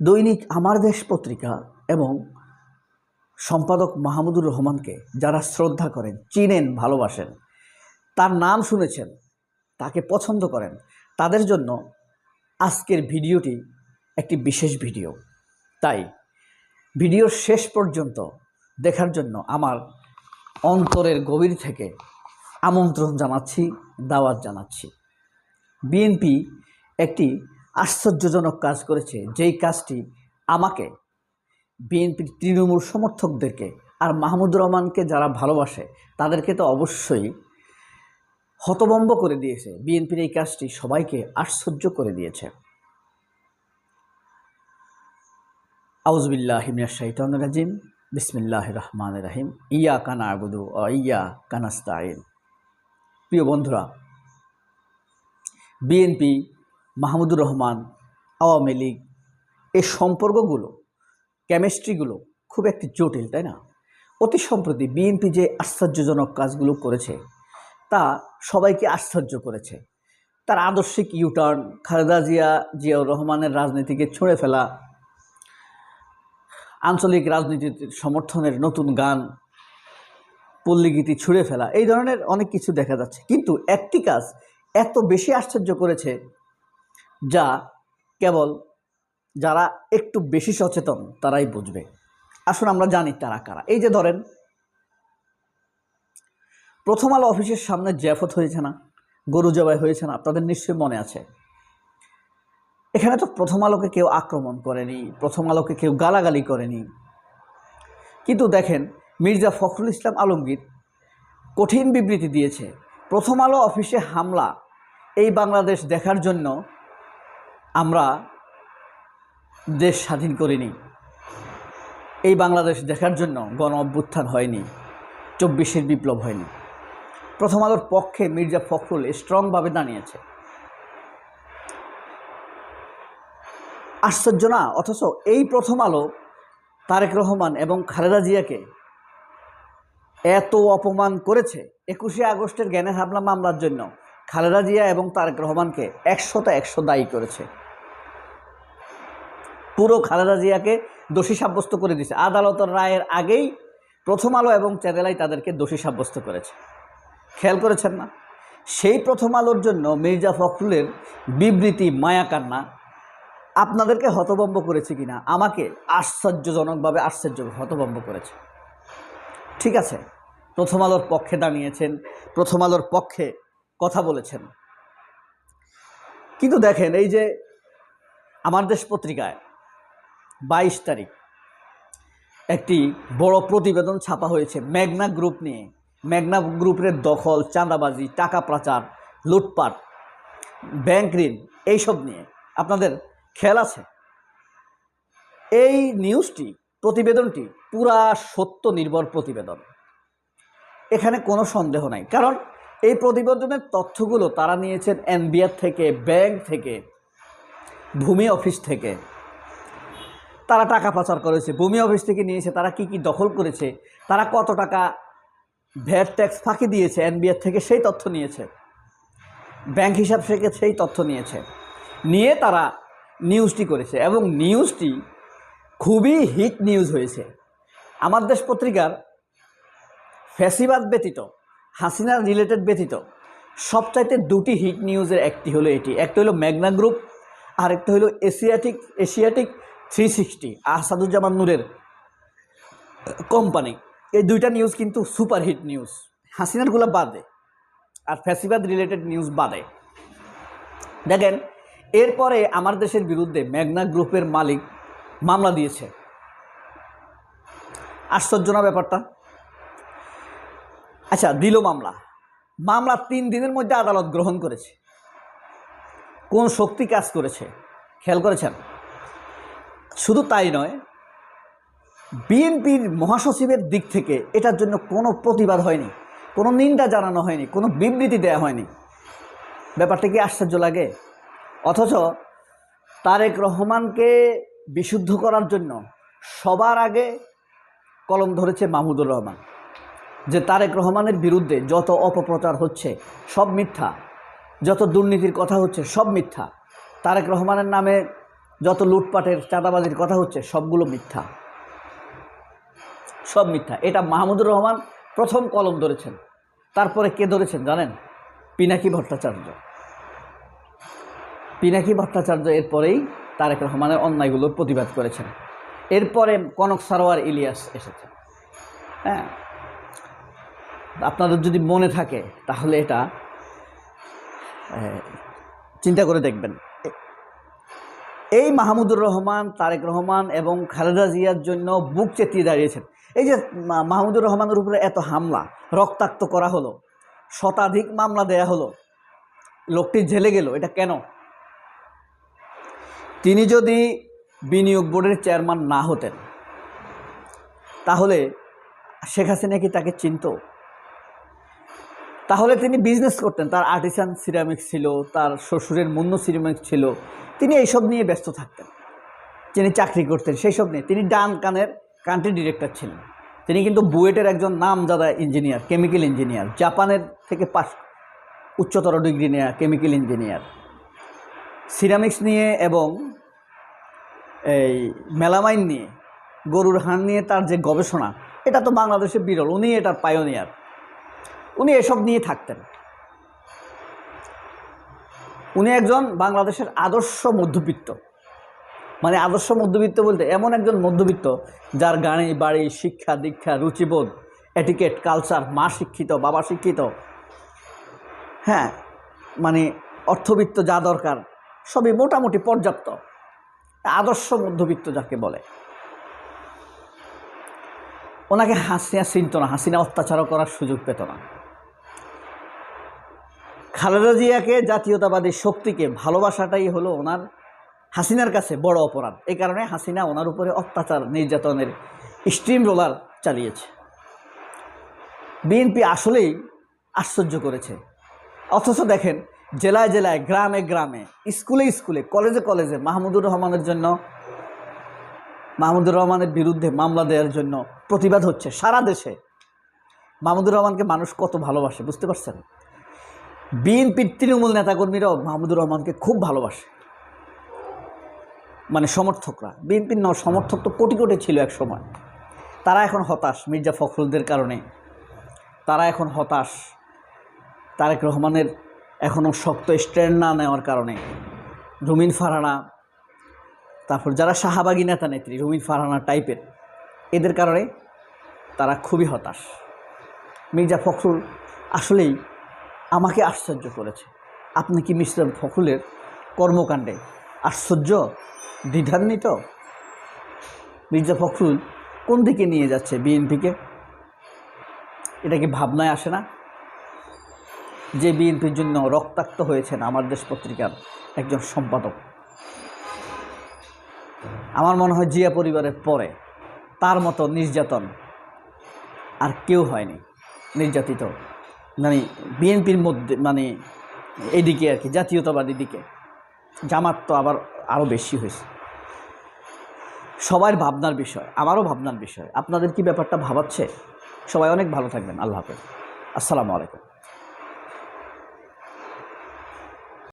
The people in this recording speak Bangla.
দৈনিক আমার দেশ পত্রিকা এবং সম্পাদক মাহমুদুর রহমানকে যারা শ্রদ্ধা করেন, চিনেন, ভালোবাসেন, তার নাম শুনেছেন, তাকে পছন্দ করেন, তাদের জন্য আজকের ভিডিওটি একটি বিশেষ ভিডিও। তাই ভিডিওর শেষ পর্যন্ত দেখার জন্য আমার অন্তরের গভীর থেকে আমন্ত্রণ জানাচ্ছি, দাওয়াত জানাচ্ছি। বিএনপি একটি আশ্চর্যজনক কাজ করেছে। যেই কাজটি আমাকে, বিএনপির তৃণমূল সমর্থকদেরকে আর মাহমুদুর রহমানকে যারা ভালোবাসে, তাদেরকে তো অবশ্যই হতবম্ব করে দিয়েছে। বিএনপির এই কাজটি সবাইকে আশ্চর্য করে দিয়েছে। আউজবিল্লাহ হিমিয়া শাহিতান রাজিম। বিসমিল্লাহ রহমান রাহিম। ইয়া কানা আবুদু ও ইয়া কানাস্তাইন প্রিয় বন্ধুরা, বিএনপি মাহমুদুর রহমান, আওয়ামী লীগ এই সম্পর্কগুলো কেমিস্ট্রিগুলো খুব একটি জটিল, তাই না? অতি সম্প্রতি বিএনপি যে আশ্চর্যজনক কাজগুলো করেছে, তা সবাইকে আশ্চর্য করেছে। তার আদর্শিক ইউটার্ন খালেদা জিয়া, জিয়াউর রহমানের রাজনীতিকে ছুঁড়ে ফেলা, আঞ্চলিক রাজনীতির সমর্থনের নতুন গান, পল্লীগীতি ছুঁড়ে ফেলা, এই ধরনের অনেক কিছু দেখা যাচ্ছে। কিন্তু একটি কাজ এত বেশি আশ্চর্য করেছে যা কেবল যারা একটু বেশি সচেতন, তারাই বুঝবে। আসুন আমরা জানি তারা কারা। এই যে ধরেন, প্রথম আলো অফিসের সামনে জ্যাফত হয়েছে না, গরু জবাই হয়েছে না, আপনাদের নিশ্চয়ই মনে আছে। এখানে তো প্রথম আলোকে কেউ আক্রমণ করেনি, প্রথম আলোকে কেউ গালাগালি করেনি। কিন্তু দেখেন, মির্জা ফখরুল ইসলাম আলমগীর কঠিন বিবৃতি দিয়েছে, প্রথম আলো অফিসে হামলা, এই বাংলাদেশ দেখার জন্য আমরা দেশ স্বাধীন করিনি। এই বাংলাদেশ দেখার জন্য গণ অভ্যুত্থান হয়নি, চব্বিশের বিপ্লব হয়নি। প্রথম আলোর পক্ষে মির্জা ফখরুল স্ট্রংভাবে দাঁড়িয়েছে। আশ্চর্য না, অথচ এই প্রথম আলো তারেক রহমান এবং খালেদা জিয়াকে এত অপমান করেছে একুশে আগস্টের জ্ঞানের হামলা মামলার জন্য। খালেদা জিয়া এবং তারেক রহমানকে একশোতে একশো দায়ী করেছে। পুরো খালেদা জিয়াকে দোষী সাব্যস্ত করে দিয়েছে আদালতের রায়ের আগেই প্রথম আলো এবং চ্যানেলাই তাদেরকে দোষী সাব্যস্ত করেছে। খেয়াল করেছেন না? সেই প্রথম আলোর জন্য মির্জা ফখরুলের বিবৃতি মায়া কান্না আপনাদেরকে হতভম্ব করেছে কিনা? আমাকে আশ্চর্যজনকভাবে আশ্চর্য, হতভম্ব করেছে। ঠিক আছে, প্রথম আলোর পক্ষে দাঁড়িয়েছেন, প্রথম আলোর পক্ষে কথা বলেছেন। কিন্তু দেখেন, এই যে আমার দেশ পত্রিকায় বাইশ তারিখ। একটি বড় প্রতিবেদন ছাপা হয়েছে মেঘনা গ্রুপ নিয়ে। মেঘনা গ্রুপের দখল, চাঁদাবাজি, টাকা পাচার লুটপাট, ব্যাংক ঋণ, এইসব নিয়ে। আপনাদের খেয়াল আছে? এই নিউজটি, প্রতিবেদনটি পুরা সত্য নির্ভর প্রতিবেদন। এখানে কোনো সন্দেহ নাই। কারণ এই প্রতিবেদনের তথ্যগুলো তারা নিয়েছেন এনবিআর থেকে, ব্যাংক থেকে, ভূমি অফিস থেকে। তারা টাকা পাচার করেছে, ভূমি অফিস থেকে নিয়েছে, তারা কি কি দখল করেছে, তারা কত টাকা ভ্যাট ট্যাক্স ফাঁকি দিয়েছে, এনবিআর থেকে সেই তথ্য নিয়েছে, ব্যাংক হিসাব থেকে সেই তথ্য নিয়েছে, নিয়ে তারা নিউজটি করেছে এবং নিউজটি খুবই হিট নিউজ হয়েছে। আমার দেশ পত্রিকার ফ্যাসিবাদ ব্যতীত, হাসিনার রিলেটেড ব্যতীত, সবচাইতে দুটি হিট নিউজের একটি হলো এটি, একটা হলো ম্যাগনা গ্রুপ আর একটা হলো Asiatic Asiatic three sixty Asaduzzaman নূরের কোম্পানি এই দুইটা নিউজ কিন্তু সুপার হিট নিউজ হাসিনারগুলো বাদে, আর ফ্যাসিবাদ রিলেটেড নিউজ বাদে। দেখেন, এরপরে আমার দেশের বিরুদ্ধে মেঘনা গ্রুপের মালিক মামলা দিয়েছে। আশ্চর্য না ব্যাপারটা। আচ্ছা দিল মামলা। মামলা তিন দিনের মধ্যে আদালত গ্রহণ করেছে। কোন শক্তি কাজ করেছে? খেয়াল করেছেন? শুধু তাই নয়, বিএনপির মহাসচিবের দিক থেকে এটার জন্য কোনো প্রতিবাদ হয়নি, কোনো নিন্দা জানানো হয়নি, কোনো বিবৃতি দেওয়া হয়নি। ব্যাপারটা কি আশ্চর্য লাগে? অথচ তারেক রহমানকে বিশুদ্ধ করার জন্য সবার আগে কলম ধরেছে মাহমুদুর রহমান, যে তারেক রহমানের বিরুদ্ধে যত অপপ্রচার হচ্ছে সব মিথ্যা, যত দুর্নীতির কথা হচ্ছে সব মিথ্যা। তারেক রহমানের নামে যত লুটপাটের চাঁদাবাজির কথা হচ্ছে, সবগুলো মিথ্যা। সব মিথ্যা। এটা মাহমুদুর রহমান প্রথম কলম ধরেছেন। তারপরে কে ধরেছেন জানেন? পিনাকি ভট্টাচার্য। পিনাকি ভট্টাচার্য এরপরেই তারেক রহমানের অন্যায়গুলোর প্রতিবাদ করেছেন। এরপরে কনক সারোয়ার ইলিয়াস এসেছে। হ্যাঁ। আপনাদের যদি মনে থাকে, তাহলে এটা চিন্তা করে দেখবেন। এই মাহমুদুর রহমান, তারেক রহমান এবং খালেদা জিয়ার জন্য বুক চেতিয়ে দাঁড়িয়েছেন। এই যে মাহমুদুর রহমানের উপরে এত হামলা, রক্তাক্ত করা হলো, শতাধিক মামলা দেয়া হলো, লোকটি জেলে গেল, এটা কেন? তিনি যদি বিনিয়োগ বোর্ডের চেয়ারম্যান না হতেন, তাহলে শেখ হাসিনা কি তাকে চিনত? তাহলে তিনি বিজনেস করতেন। তার আর্টিসান সিরামিক্স ছিল, তার শ্বশুরের মুন্ন সিরামিক্স ছিল। তিনি এইসব নিয়ে ব্যস্ত থাকতেন। তিনি চাকরি করতেন সেই সব নিয়ে। তিনি ডান কানের কান্ট্রি ডিরেক্টর ছিলেন। তিনি কিন্তু বুয়েটের একজন নাম নামজাদা ইঞ্জিনিয়ার কেমিক্যাল ইঞ্জিনিয়ার জাপানের থেকে পাস উচ্চতর ডিগ্রি নেয়া কেমিক্যাল ইঞ্জিনিয়ার সিরামিক্স নিয়ে এবং এই মেলামাইন নিয়ে, গরুর হাড় নিয়ে তার যে গবেষণা, এটা তো বাংলাদেশে বিরল। উনি এটার পায়োনিয়ার উনি এসব নিয়ে থাকতেন। উনি একজন বাংলাদেশের আদর্শ মধ্যবিত্ত। মানে আদর্শ মধ্যবিত্ত বলতে এমন একজন মধ্যবিত্ত যার গাড়ি, বাড়ি, শিক্ষা, দীক্ষা, রুচিবোধ এটিকেট কালচার মা শিক্ষিত, বাবা শিক্ষিত হ্যাঁ মানে অর্থবিত্ত যা দরকার, সবই মোটামুটি পর্যাপ্ত। আদর্শ মধ্যবিত্ত যাকে বলে। ওনাকে হাসিনা চিনত না, হাসিনা অত্যাচারও করার সুযোগ পেত না। খালেদা জিয়াকে, জাতীয়তাবাদী শক্তিকে ভালোবাসাটাই হলো ওনার, হাসিনার কাছে বড় অপরাধ। এই কারণে হাসিনা ওনার উপরে অত্যাচার, নির্যাতনের স্ট্রিম রোলার চালিয়েছে। বিএনপি আসলেই আশ্চর্য করেছে। অথচ দেখেন, জেলায় জেলায়, গ্রামে গ্রামে, স্কুলে স্কুলে, কলেজে কলেজে মাহমুদুর রহমানের জন্য, মাহমুদুর রহমানের বিরুদ্ধে মামলা দেওয়ার জন্য প্রতিবাদ হচ্ছে সারা দেশে। মাহমুদুর রহমানকে মানুষ কত ভালোবাসে, বুঝতে পারছেন? বিএনপির তৃণমূল নেতাকর্মীরাও মাহমুদুর রহমানকে খুব ভালোবাসে। মানে সমর্থকরা। বিএনপির ন সমর্থক তো কোটি কোটি ছিল এক সময়। তারা এখন হতাশ মির্জা ফখরুলদের কারণে। তারা এখন হতাশ তারেক রহমানের এখনও শক্ত স্ট্যান্ড না নেওয়ার কারণে। রুমিন ফারহানা, তারপর যারা শাহবাগী নেতা নেত্রী, রুমিন ফারহানা টাইপের, এদের কারণে তারা খুবই হতাশ। মির্জা ফখরুল আসলেই আমাকে আশ্চর্য করেছে। আপনি কি মিস্টার ফখরুলের কর্মকাণ্ডে আশ্চর্য, দ্বিধান্বিত? মির্জা ফখরুল কোন দিকে নিয়ে যাচ্ছে বিএনপিকে? এটা কি ভাবনায় আসে না? যে বিএনপির জন্য রক্তাক্ত হয়েছেন আমার দেশ পত্রিকার একজন সম্পাদক। আমার মনে হয় জিয়া পরিবারের পরে তার মতো নির্যাতন আর কেউ হয়নি, নির্যাতিত। মানে বিএনপির মধ্যে মানে এদিকে আর কি, জাতীয়তাবাদী দিকে। জামাত তো আবার আরও বেশি হয়েছে। সবার ভাবনার বিষয়, আমারও ভাবনার বিষয়। আপনাদের কি ব্যাপারটা ভাবাচ্ছে? সবাই অনেক ভালো থাকবেন। আল্লাহ হাফেজ। আসসালামু আলাইকুম।